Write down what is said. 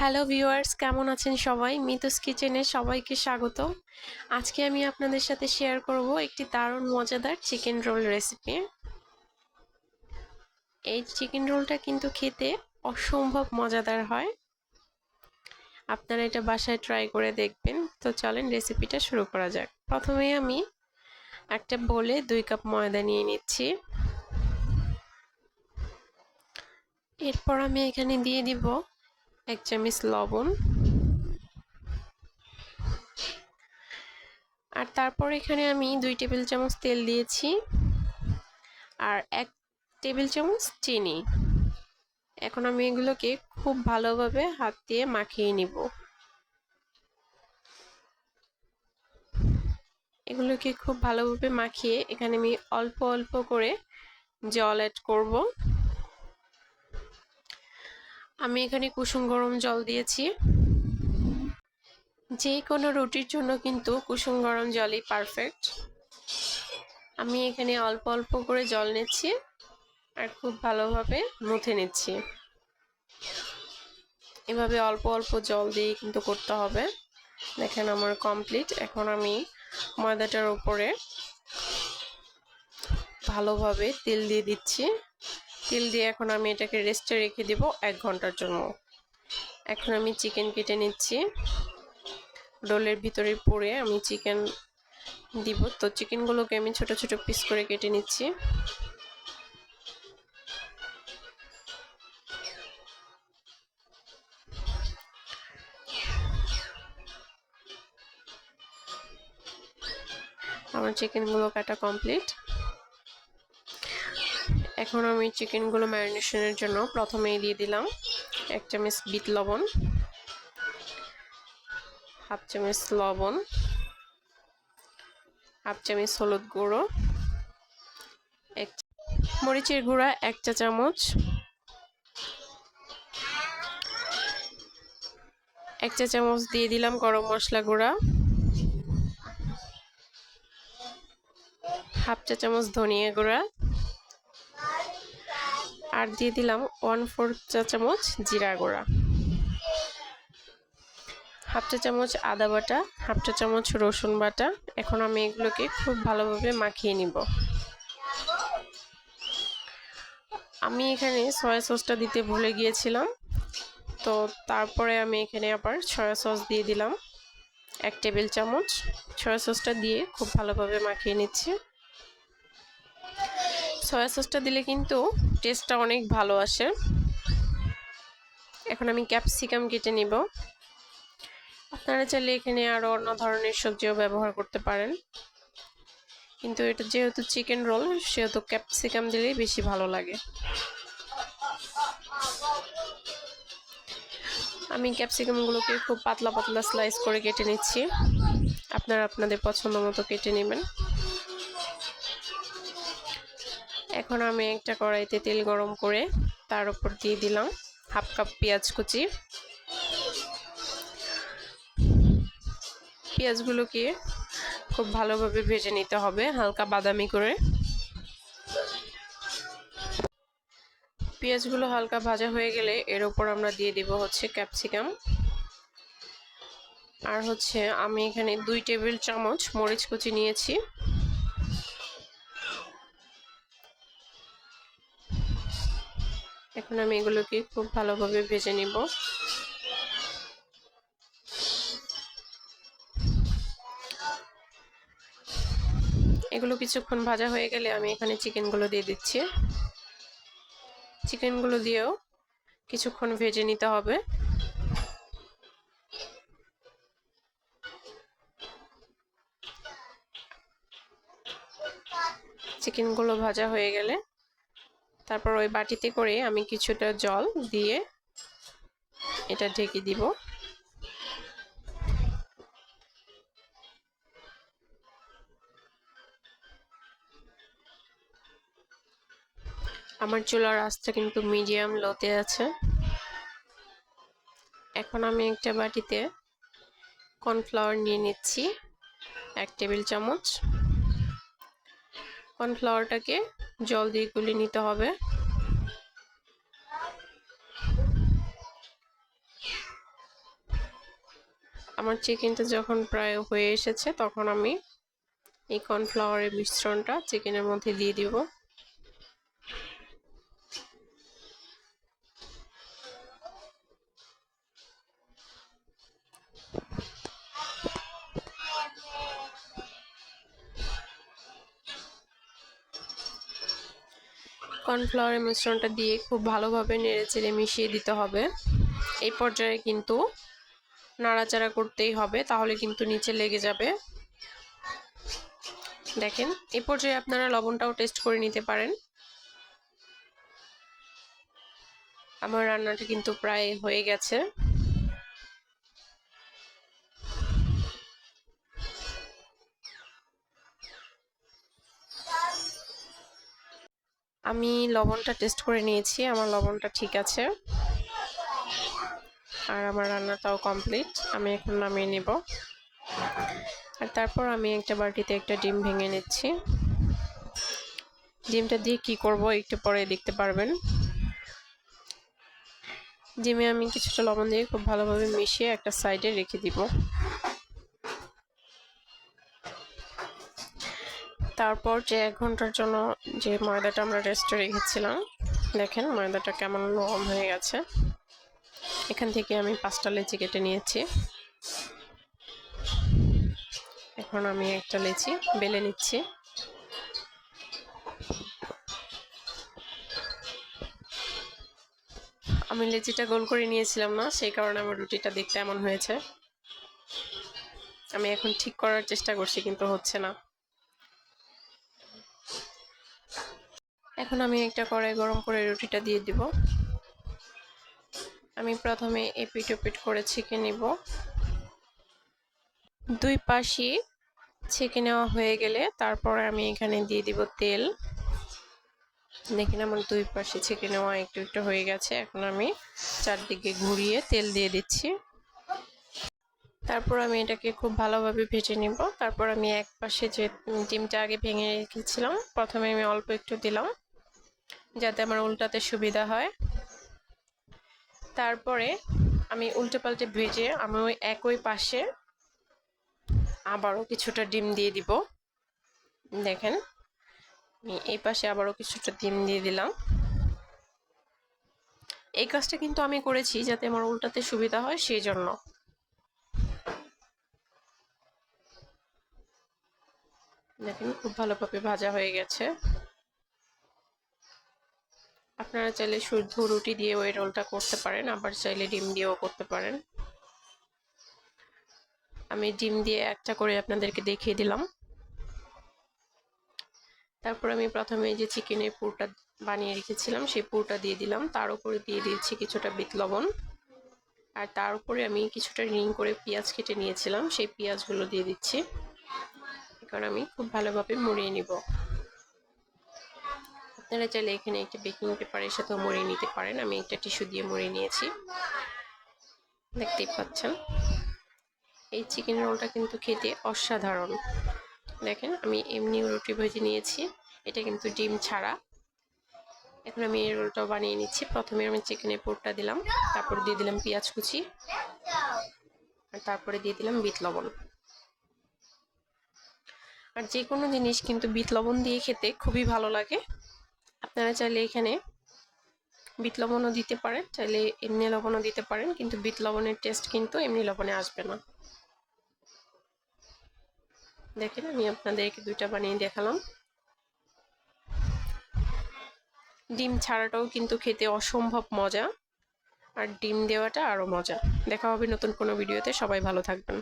Hello viewers, কেমন আছেন সবাই? মিতুস কিচেনে সবাইকে স্বাগত আজকে আমি আপনাদের সাথে শেয়ার করব একটি দারুণ মজাদার চিকেন রোল রেসিপি এই চিকেন রোলটা কিন্তু খেতে অসম্ভব মজাদার হয়। আপনারা এটা বাসায় ট্রাই করে দেখবেন। তো চলেন রেসিপিটা শুরু করা যাক। প্রথমে আমি একটা বলে দুই কাপ ময়দা নিয়ে নিচ্ছি। এরপর আমি এখানে দিয়ে দিব এক চামচ লবণ। আর তারপর এখানে আমি দুই টেবিল চামচ তেল দিয়েছি। আর এক টেবিল চামচ চিনি। এখন আমি এগুলোকে খুব ভালোভাবে হাত দিয়ে মাখিয়ে নিব। এগুলোকে খুব ভালোভাবে মাখিয়ে এখানে আমি অল্প অল্প করে জল অ্যাড করব। আমি এখানে কুসুম গরম জল দিয়েছি। যে কোনো রুটির জন্য কিন্তু কুসুম গরম জলই পারফেক্ট আমি এখানে অল্প অল্প করে জল নিচ্ছি আর খুব ভালোভাবে মুথে নিচ্ছি। এভাবে অল্প অল্প জল দিয়ে কিন্তু করতে হবে। দেখেন আমার কমপ্লিট এখন আমি ময়দাটার উপরে ভালোভাবে তেল দিয়ে দিচ্ছি। তেল দিয়ে এখন আমি এটাকে রেস্টে রেখে দিব এক ঘণ্টার জন্য। এখন আমি চিকেন কেটে নিচ্ছি। ডোলের ভিতরে পরে আমি চিকেন দিব। তো চিকেনগুলোকে আমি ছোট ছোট পিস করে কেটে নিচ্ছি। আমার চিকেনগুলো কাটা কমপ্লিট এখন আমি চিকেনগুলো ম্যারিনেশনের জন্য প্রথমেই দিয়ে দিলাম এক চামচ বিট লবণ, হাফ চামচ লবণ, হাফ চামচ হলুদ গুঁড়ো, এক মরিচের গুঁড়া এক চা চামচ, এক চা চামচ দিয়ে দিলাম গরম মশলা গুঁড়া, হাফ চা চামচ ধনিয়া গুঁড়া আর দিয়ে দিলাম ওয়ান ফোর চা চামচ জিরা গুঁড়া। হাফ চা চামচ আদা বাটা, হাফ চা চামচ রসুন বাটা। এখন আমি এগুলোকে খুব ভালোভাবে মাখিয়ে নিব। আমি এখানে সয়া সসটা দিতে ভুলে গিয়েছিলাম। তো তারপরে আমি এখানে আবার সয়া সস দিয়ে দিলাম। এক টেবিল চামচ। সয়া সসটা দিয়ে খুব ভালোভাবে মাখিয়ে নিচ্ছি। সয়া সসটা দিলে কিন্তু টেস্টটা অনেক ভালো আসে। এখন আমি ক্যাপসিকাম কেটে নিব। আপনারা চাইলে এখানে আরও অন্য ধরনের সবজিও ব্যবহার করতে পারেন। কিন্তু এটা যেহেতু চিকেন রোল, সেহেতু ক্যাপসিকাম দিলেই বেশি ভালো লাগে। আমি ক্যাপসিকামগুলোকে খুব পাতলা পাতলা স্লাইস করে কেটে নিচ্ছি। আপনারা আপনাদের পছন্দ মতো কেটে নেবেন। এখন আমি একটা কড়াইতে তেল গরম করে তার উপর দিয়ে দিলাম হাফ কাপ পেঁয়াজ কুচি। পেঁয়াজগুলোকে খুব ভালোভাবে ভেজে নিতে হবে, হালকা বাদামি করে। পেঁয়াজগুলো হালকা ভাজা হয়ে গেলে এর ওপর আমরা দিয়ে দিব হচ্ছে ক্যাপসিকাম। আর হচ্ছে আমি এখানে দুই টেবিল চামচ মরিচ কুচি নিয়েছি। এখন আমি এগুলোকে খুব ভালোভাবে ভেজে নিব। এগুলো কিছুক্ষণ ভাজা হয়ে গেলে আমি এখানে চিকেনগুলো দিয়ে দিচ্ছি। চিকেনগুলো দিয়েও কিছুক্ষণ ভেজে নিতে হবে। চিকেনগুলো ভাজা হয়ে গেলে তারপর ওই বাটিতে করে আমি কিছুটা জল দিয়ে এটা ঢেকে দিব। আমার চুলার আঁচটা কিন্তু মিডিয়াম লোতে আছে। এখন আমি একটা বাটিতে কর্নফ্লাওয়ার নিয়ে নিচ্ছি, এক টেবিল চামচ। কর্নফ্লাওয়ারটাকে জল দিয়ে গুলি নিতে হবে। আমার চিকেনটা যখন প্রায় হয়ে এসেছে, তখন আমি এই কর্নফ্লাওয়ারের মিশ্রণটা চিকেনের মধ্যে দিয়ে দিব। কর্নফ্লাওয়ারের মিশ্রণটা দিয়ে খুব ভালোভাবে নেড়ে চেড়ে মিশিয়ে দিতে হবে। এই পর্যায়ে কিন্তু নাড়াচাড়া করতেই হবে, তাহলে কিন্তু নিচে লেগে যাবে। দেখেন এই পর্যায়ে আপনারা লবণটাও টেস্ট করে নিতে পারেন। আমার রান্নাটা কিন্তু প্রায় হয়ে গেছে। আমি লবণটা টেস্ট করে নিয়েছি, আমার লবণটা ঠিক আছে। আর আমার রান্নাটাও কমপ্লিট আমি এখন নামিয়ে নেব। আর তারপর আমি একটা বাটিতে একটা ডিম ভেঙে নিচ্ছি। ডিমটা দিয়ে কি করব একটু পরে দেখতে পারবেন। ডিমে আমি কিছুটা লবণ দিয়ে খুব ভালোভাবে মিশিয়ে একটা সাইডে রেখে দিব। তারপর যে এক ঘণ্টার জন্য যে ময়দাটা আমরা রেস্টে রেখেছিলাম, দেখেন ময়দাটা কেমন নরম হয়ে গেছে। এখান থেকে আমি পাঁচটা লেচি কেটে নিয়েছি। এখন আমি একটা লেচি বেলে নিচ্ছি। আমি লেচিটা গোল করে নিয়েছিলাম না, সেই কারণে আমার রুটিটা দেখতে এমন হয়েছে। আমি এখন ঠিক করার চেষ্টা করছি, কিন্তু হচ্ছে না। এখন আমি একটা কড়াই গরম করে রুটিটা দিয়ে দিব। আমি প্রথমে এপিট ওপিট করে ছেঁকে নিব। দুই পাশি ছেঁকে নেওয়া হয়ে গেলে তারপরে আমি এখানে দিয়ে দিব তেল। দেখেন আমার দুই পাশে ছেঁকে নেওয়া একটু একটু হয়ে গেছে। এখন আমি চারদিকে ঘুরিয়ে তেল দিয়ে দিচ্ছি। তারপর আমি এটাকে খুব ভালোভাবে ভেজে নিব। তারপর আমি এক পাশে যে ডিমটা আগে ভেঙে রেখেছিলাম, প্রথমে আমি অল্প একটু দিলাম। যাতে আমার উল্টাতে সুবিধা হয়। তারপরে আমি উল্টে পাল্টে ভেজে আমি ওই একই পাশে আবারও কিছুটা ডিম দিয়ে দিব। দেখেন, আমি এই পাশে আবারও কিছুটা ডিম দিয়ে দিলাম। এই কাজটা কিন্তু আমি করেছি যাতে আমার উল্টাতে সুবিধা হয় সেই জন্য দেখেন, খুব ভালোভাবে ভাজা হয়ে গেছে। আপনারা চাইলে শুদ্ধ রুটি দিয়ে ওই রোলটা করতে পারেন, আবার চাইলে ডিম দিয়েও করতে পারেন। আমি ডিম দিয়ে একটা করে আপনাদেরকে দেখিয়ে দিলাম। তারপর আমি প্রথমে যে চিকেনের পুরটা বানিয়ে রেখেছিলাম, সেই পুরটা দিয়ে দিলাম। তার উপরে দিয়ে দিয়েছি কিছুটা বিট লবণ। আর তার উপরে আমি কিছুটা রিং করে পেঁয়াজ কেটে নিয়েছিলাম, সেই পেঁয়াজগুলো দিয়ে দিচ্ছি। কারণ আমি খুব ভালোভাবে মুড়িয়ে নিব। আপনারা চাইলে এখানে একটা বেকিং পেপারের সাথেও মুড়িয়ে নিতে পারেন। আমি একটা টিস্যু দিয়ে মুড়িয়ে নিয়েছি। দেখতেই পাচ্ছেন। এই চিকেন রোলটা কিন্তু খেতে অসাধারণ। দেখেন, আমি এমনি রুটি ভেজে নিয়েছি। এটা কিন্তু ডিম ছাড়া। এখন আমি এই রোলটাও বানিয়ে নিচ্ছি। প্রথমে আমি চিকেনের পোরটা দিলাম। তারপর দিয়ে দিলাম পেঁয়াজ কুচি। আর তারপরে দিয়ে দিলাম বিট লবণ। আর যে কোনো জিনিস কিন্তু বিট লবণ দিয়ে খেতে খুবই ভালো লাগে। আপনারা চাইলে এখানে বিট লবণও দিতে পারেন, চাইলে এমনি লবণও দিতে পারেন, কিন্তু বিট লবণের টেস্ট কিন্তু এমনি লবণে আসবে না। দেখেন, আমি আপনাদেরকে দুইটা বানিয়ে দেখালাম। ডিম ছাড়াটাও কিন্তু খেতে অসম্ভব মজা, আর ডিম দেওয়াটা আরও মজা। দেখা হবে নতুন কোনো ভিডিওতে, সবাই ভালো থাকবেন।